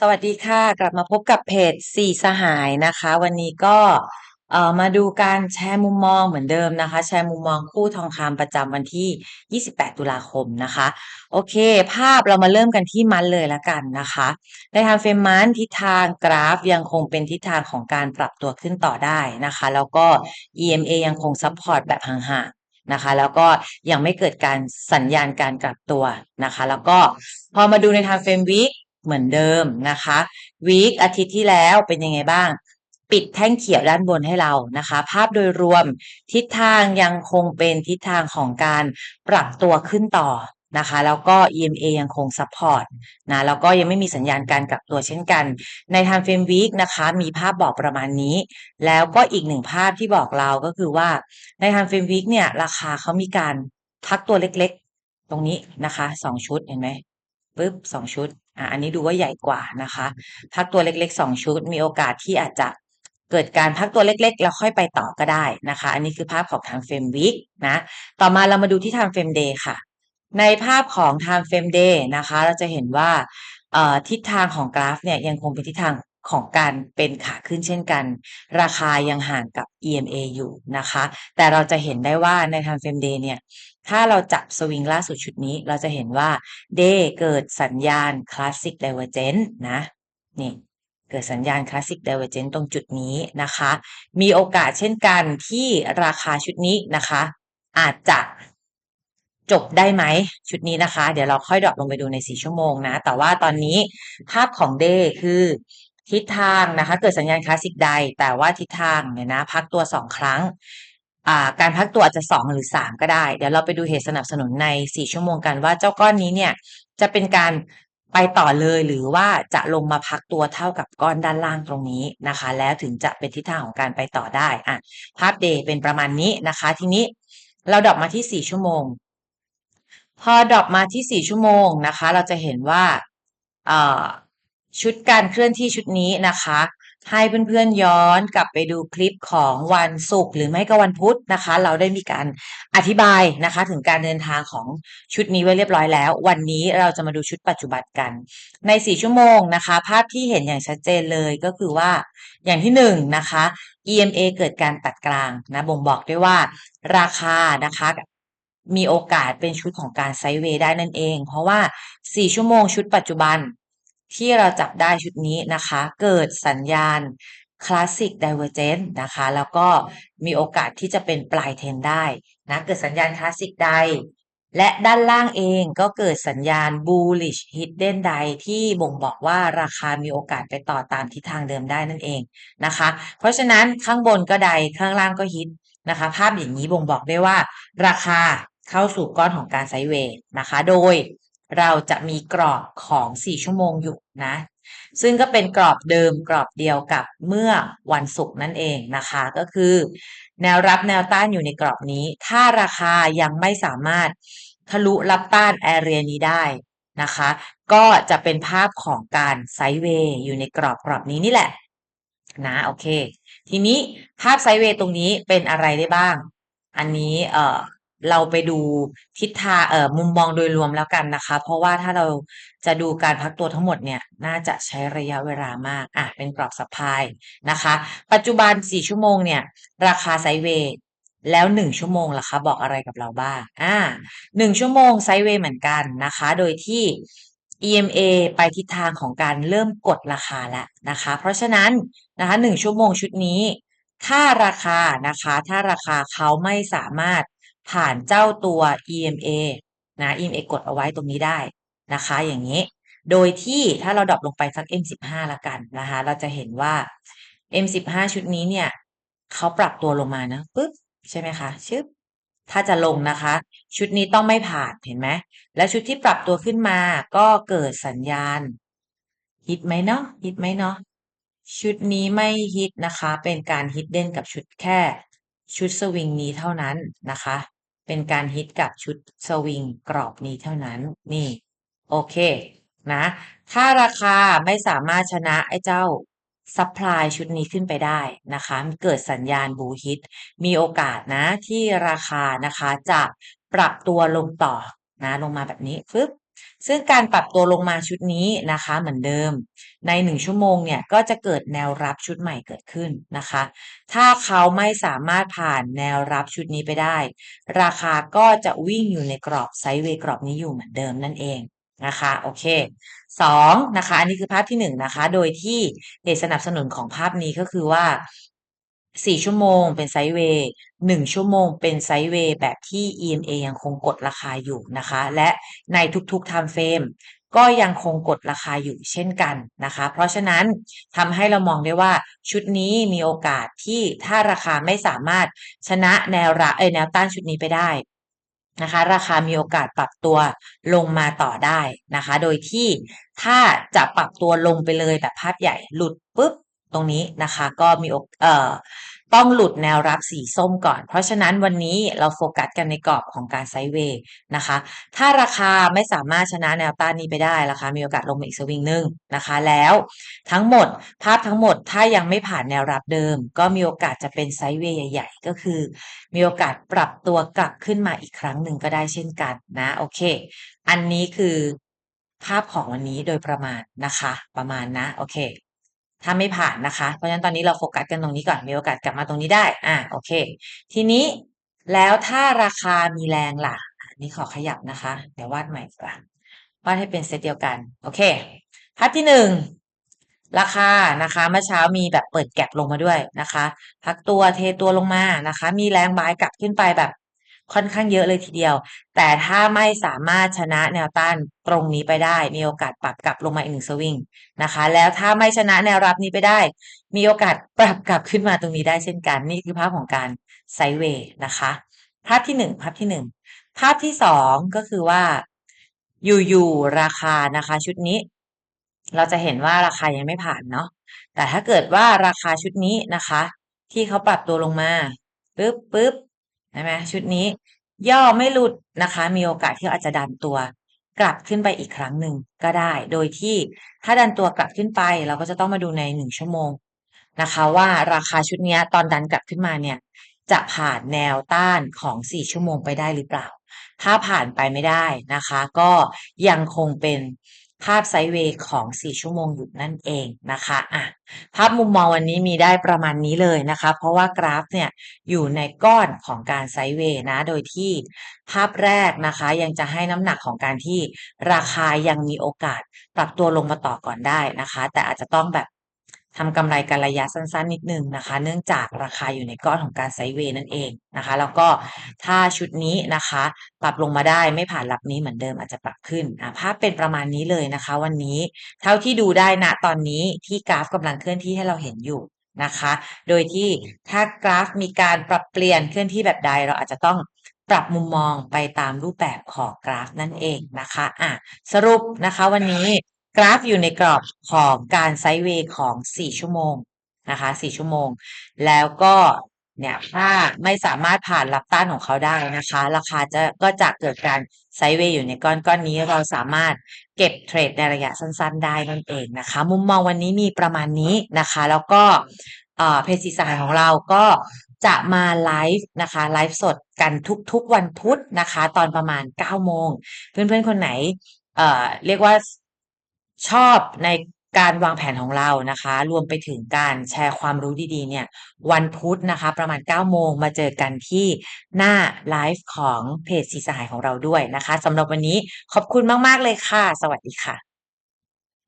สวัสดีค่ะ กลับมาพบกับเพจสี่สหายนะคะ วันนี้ก็เอ่อมาดูการแชร์มุมมองเหมือนเดิมนะคะ แชร์มุมมองคู่ทองคำประจำวันที่ 28 ตุลาคมนะคะ โอเค ภาพเรามาเริ่มกันที่มันเลยละกันนะคะ ในทางเฟรมมันทิศทางกราฟยังคงเป็นทิศทางของการปรับตัวขึ้นต่อได้นะคะ แล้วก็ EMA ยังคงซัพพอร์ตแบบห่างๆนะคะแล้วก็ยังไม่เกิดการสัญญาณการกลับตัวนะคะ แล้วก็พอมาดูในทางเฟรมวิก เหมือนเดิมนะคะวีคอาทิตย์ที่แล้วเป็นยังไงบ้าง ปิดแท่งเขียวด้านบนให้เรานะคะ ภาพโดยรวมทิศทางยังคงเป็นทิศทางของการปรับตัวขึ้นต่อนะคะ แล้วก็ EMA ยังคงซัพพอร์ตนะแล้วก็ยังไม่มีสัญญาณการกลับตัวเช่นกัน ในทางเฟรมวีคนะคะ มีภาพบอกประมาณนี้ แล้วก็อีกหนึ่งภาพที่บอกเราก็คือว่าในทางเฟรมวีคเนี่ย ราคาเขามีการพักตัวเล็กๆ ตรงนี้นะคะสองชุดเห็นไหมปึ๊บสองชุด อันนี้ดูว่าใหญ่กว่านะคะพักตัวเล็กๆสองชุด มีโอกาสที่อาจจะเกิดการพักตัวเล็กๆ แล้วค่อยไปต่อก็ได้นะคะ อันนี้คือภาพของทางเฟรมวิกนะ ต่อมาเรามาดูที่ทางเฟรมเดย์ค่ะ ในภาพของ time frame day นะคะ เราจะเห็นว่าทิศทางของกราฟเนี่ยยังคงเป็นทิศทาง ของการเป็นขาขึ้นเช่นกัน ราคายังห่างกับ EMA อยู่นะคะ แต่เราจะเห็นได้ว่าใน time frame day เนี่ย ถ้าเราจับสวิงล่าสุดชุดนี้ เราจะเห็นว่า day เกิดสัญญาณ classic divergence นะนี่เกิดสัญญาณ classic divergence ตรงจุดนี้นะคะ มีโอกาสเช่นกันที่ราคาชุดนี้นะคะ อาจจะจบได้ไหมชุดนี้นะคะ เดี๋ยวเราค่อยดรอปลงไปดูใน 4 ชั่วโมงนะ แต่ว่าตอนนี้ภาพของ day คือ ทิศทางนะคะ เกิดสัญญาณคลาสสิกใด แต่ว่าทิศทางเนี่ยนะพักตัว2ครั้งการพักตัวอาจจะ 2 หรือ 3 ก็ได้ เดี๋ยวเราไปดูเหตุสนับสนุนใน 4 ชั่วโมงกันว่าเจ้าก้อนนี้เนี่ยจะเป็นการไปต่อเลยหรือว่าจะลงมาพักตัวเท่ากับก้อนด้านล่างตรงนี้นะคะ แล้วถึงจะเป็นทิศทางของการไปต่อได้อะภาพเดย์เป็นประมาณนี้นะคะ ทีนี้เราดรอปมาที่ 4 ชั่วโมง พอดรอปมาที่ 4 ชั่วโมงนะคะ เราจะเห็นว่า ชุดการเคลื่อนที่ชุดนี้นะคะ ให้เพื่อนๆย้อนกลับไปดูคลิปของวันศุกร์หรือไม่ก็วันพุธนะคะ เราได้มีการอธิบายนะคะ ถึงการเดินทางของชุดนี้ไว้เรียบร้อยแล้ว วันนี้เราจะมาดูชุดปัจจุบันกัน ใน 4 ชั่วโมงนะคะ ภาพที่เห็นอย่างชัดเจนเลยก็คือว่าอย่างที่1นนะคะ EMA เกิดการตัดกลางนะบ่งบอกได้ว่าราคานะคะมีโอกาสเป็นชุดของการไซด์เวย์ได้นั่นเอง เพราะว่า 4 ชั่วโมงชุดปัจจุบัน ที่เราจับได้ชุดนี้นะคะ เกิดสัญญาณ Classic Divergence นะคะ แล้วก็มีโอกาสที่จะเป็นปลายเทนได้นะเกิดสัญญาณ Classic ใดและด้านล่างเองก็เกิดสัญญาณ bullish hidden ใดที่บ่งบอกว่าราคามีโอกาสไปต่อตามทิศทางเดิมได้นั่นเองนะคะ เพราะฉะนั้นข้างบนก็ใดข้างล่างก็ฮิตนะคะ ภาพอย่างนี้บ่งบอกได้ว่า ราคาเข้าสู่ก้อนของการไซเวย์นะคะ โดย เราจะมีกรอบของ 4 ชั่วโมงอยู่นะ ซึ่งก็เป็นกรอบเดิมกรอบเดียวกับเมื่อวันศุกร์นั่นเองนะคะ ก็คือ แนวรับแนวต้านอยู่ในกรอบนี้ ถ้าราคายังไม่สามารถทะลุรับต้านแอเรียนี้ได้นะคะ ก็จะเป็นภาพของการไซด์เวย์อยู่ในกรอบกรอบนี้นี่แหละนะโอเค ทีนี้ภาพไซด์เวย์ตรงนี้เป็นอะไรได้บ้าง อันนี้เอ่อ เราไปดูทิศทางเอ่อมุมมองโดยรวมแล้วกันนะคะ เพราะว่าถ้าเราจะดูการพักตัวทั้งหมดเนี่ยน่าจะใช้ระยะเวลามากอะเป็นกรอบสัพพายนะคะ ปัจจุบัน 4 ชั่วโมงเนี่ยราคาไซเวย์แล้ว 1 ชั่วโมงล่ะคะ บอกอะไรกับเราบ้างอ่า1ชั่วโมงไซเวย์เหมือนกันนะคะ โดยที่ EMA ไปทิศทางของการเริ่มกดราคาแล้วนะคะ เพราะฉะนั้นนะคะ1ชั่วโมงชุดนี้ ถ้าราคานะคะ ถ้าราคาเขาไม่สามารถ ผ่านเจ้าตัว EMA นะ EMA กดเอาไว้ตรงนี้ได้นะคะ อย่างนี้ โดยที่ถ้าเราดรอปลงไปสัก M15 ละกันนะคะ เราจะเห็นว่า M15 ชุดนี้เนี่ยเขาปรับตัวลงมานะปึ๊บใช่ไหมคะชึบถ้าจะลงนะคะ ชุดนี้ต้องไม่ผ่านเห็นไหมแล้วชุดที่ปรับตัวขึ้นมาก็เกิดสัญญาณฮิตไหมเนาะฮิตไหมเนาะชุดนี้ไม่ฮิตนะคะ เป็นการฮิตเด่นกับชุดแค่ชุดสวิงนี้เท่านั้นนะคะ เป็นการฮิตกับชุดสวิงกรอบนี้เท่านั้นนี่ โอเคนะ ถ้าราคาไม่สามารถชนะไอ้เจ้าซัพพลายชุดนี้ขึ้นไปได้นะคะ เกิดสัญญาณบูฮิต มีโอกาสนะที่ราคานะคะจะปรับตัวลงต่อนะลงมาแบบนี้ฟึบ ซึ่งการปรับตัวลงมาชุดนี้นะคะเหมือนเดิม ใน 1 ชั่วโมงเนี่ยก็จะเกิดแนวรับชุดใหม่เกิดขึ้นนะคะ ถ้าเขาไม่สามารถผ่านแนวรับชุดนี้ไปได้ ราคาก็จะวิ่งอยู่ในกรอบไซด์เวย์กรอบนี้อยู่เหมือนเดิมนั่นเองนะคะโอเคสองนะคะอันนี้คือภาพที่หนึ่งนะคะ โดยที่เหตุสนับสนุนของภาพนี้ก็คือว่า สี่ชั่วโมงเป็นไซด์เวย์หนึ่งชั่วโมงเป็นไซด์เวย์แบบที่ EMA ยังคงกดราคาอยู่นะคะ และในทุกๆ time frame ก็ยังคงกดราคาอยู่เช่นกันนะคะ เพราะฉะนั้นทำให้เรามองได้ว่าชุดนี้มีโอกาสที่ถ้าราคาไม่สามารถชนะแนวระเอแนวต้านชุดนี้ไปได้นะคะ ราคามีโอกาสปรับตัวลงมาต่อได้นะคะ โดยที่ถ้าจะปรับตัวลงไปเลยแบบภาพใหญ่หลุดปุ๊บตรงนี้นะคะ ก็มีเอ่อ ต้องหลุดแนวรับสีส้มก่อน เพราะฉะนั้นวันนี้เราโฟกัสกันในกรอบของการไซด์เวย์นะคะ ถ้าราคาไม่สามารถชนะแนวต้านนี้ไปได้ราคามีโอกาสลงมาอีกสวิงหนึ่งนะคะ แล้วทั้งหมดภาพทั้งหมดถ้ายังไม่ผ่านแนวรับเดิม ก็มีโอกาสจะเป็นไซด์เวย์ใหญ่ๆ ก็คือ มีโอกาสปรับตัวกลับขึ้นมาอีกครั้งหนึ่งก็ได้เช่นกันนะโอเค อันนี้คือภาพของวันนี้โดยประมาณนะคะ ประมาณนะ โอเค ถ้าไม่ผ่านนะคะ เพราะฉะนั้นตอนนี้เราโฟกัสกันตรงนี้ก่อน มีโอกาสกลับมาตรงนี้ได้ อ่าโอเค ทีนี้แล้วถ้าราคามีแรงล่ะ นี่ขอขยับนะคะ เดี๋ยววาดใหม่ก่อนวาดให้เป็นเซตเดียวกัน โอเคภาพที่หนึ่งราคานะคะเมื่อเช้ามีแบบเปิดแก็บลงมาด้วยนะคะ พักตัวเทตัวลงมานะคะ มีแรงบายกลับขึ้นไปแบบ ค่อนข้างเยอะเลยทีเดียว แต่ถ้าไม่สามารถชนะแนวต้านตรงนี้ไปได้ มีโอกาสปรับกลับลงมาอีกหนึ่งสวิงนะคะ แล้วถ้าไม่ชนะแนวรับนี้ไปได้ มีโอกาสปรับกลับขึ้นมาตรงนี้ได้เช่นกัน นี่คือภาพของการไซเวย์นะคะ ภาพที่หนึ่งภาพที่หนึ่งภาพที่สองก็คือว่าอยู่ๆราคานะคะ ชุดนี้ เราจะเห็นว่าราคายังไม่ผ่านเนาะแต่ถ้าเกิดว่าราคาชุดนี้นะคะ ที่เขาปรับตัวลงมาปึ๊บปึ๊บ ใช่ไหมชุดนี้ ย่อไม่หลุดนะคะ มีโอกาสที่อาจจะดันตัวกลับขึ้นไปอีกครั้งหนึ่งก็ได้ โดยที่ถ้าดันตัวกลับขึ้นไป เราก็จะต้องมาดูในหนึ่งชั่วโมงนะคะ ว่าราคาชุดนี้ตอนดันกลับขึ้นมาเนี่ย จะผ่านแนวต้านของสี่ชั่วโมงไปได้หรือเปล่า ถ้าผ่านไปไม่ได้นะคะ ก็ยังคงเป็น ภาพไซเวย์ของ 4 ชั่วโมงอยู่นั่นเองนะคะอะภาพมุมมองวันนี้มีได้ประมาณนี้เลยนะคะ เพราะว่ากราฟเนี่ยอยู่ในก้อนของการไซเวย์นะ โดยที่ภาพแรกนะคะยังจะให้น้ำหนักของการที่ราคายังมีโอกาสปรับตัวลงมาต่อก่อนได้นะคะ แต่อาจจะต้องแบบ ทำกำไรกันระยะสั้นๆ นิดนึงนะคะ เนื่องจากราคาอยู่ในก้อนของการไซเวย์นั่นเองนะคะ แล้วก็ถ้าชุดนี้นะคะ ปรับลงมาได้ไม่ผ่านรับนี้เหมือนเดิมอาจจะปรับขึ้นภาพเป็นประมาณนี้เลยนะคะ วันนี้เท่าที่ดูได้ณตอนนี้ที่กราฟกำลังเคลื่อนที่ให้เราเห็นอยู่นะคะ โดยที่ถ้ากราฟมีการปรับเปลี่ยนเคลื่อนที่แบบใดเราอาจจะต้องปรับมุมมองไปตามรูปแบบของกราฟนั่นเองนะคะอะสรุปนะคะวันนี้ กราฟอยู่ในกรอบของการไซด์เวย์ของ 4 ชั่วโมงนะคะ4ชั่วโมง แล้วก็เนี่ยถ้าไม่สามารถผ่านรับต้านของเขาได้นะคะ ราคาจะก็จะเกิดการไซด์เวย์อยู่ในก้อนก้อนนี้เราสามารถเก็บเทรดในระยะสั้นๆ ได้นั่นเองนะคะ มุมมองวันนี้มีประมาณนี้นะคะ แล้วก็เพจสีสายของเราก็จะมาไลฟ์นะคะไลฟ์สดกันทุกๆวันพุธนะคะ ตอนประมาณ 9 โมง เพื่อนๆ คนไหนเเรียกว่า ชอบในการวางแผนของเรานะคะ รวมไปถึงการแชร์ความรู้ดีๆ เนี่ย วันพุธนะคะ ประมาณ 9 โมงมาเจอกันที่หน้าไลฟ์ของเพจสีสหายของเราด้วยนะคะสำหรับวันนี้ขอบคุณมาก ๆ เลยค่ะ สวัสดีค่ะ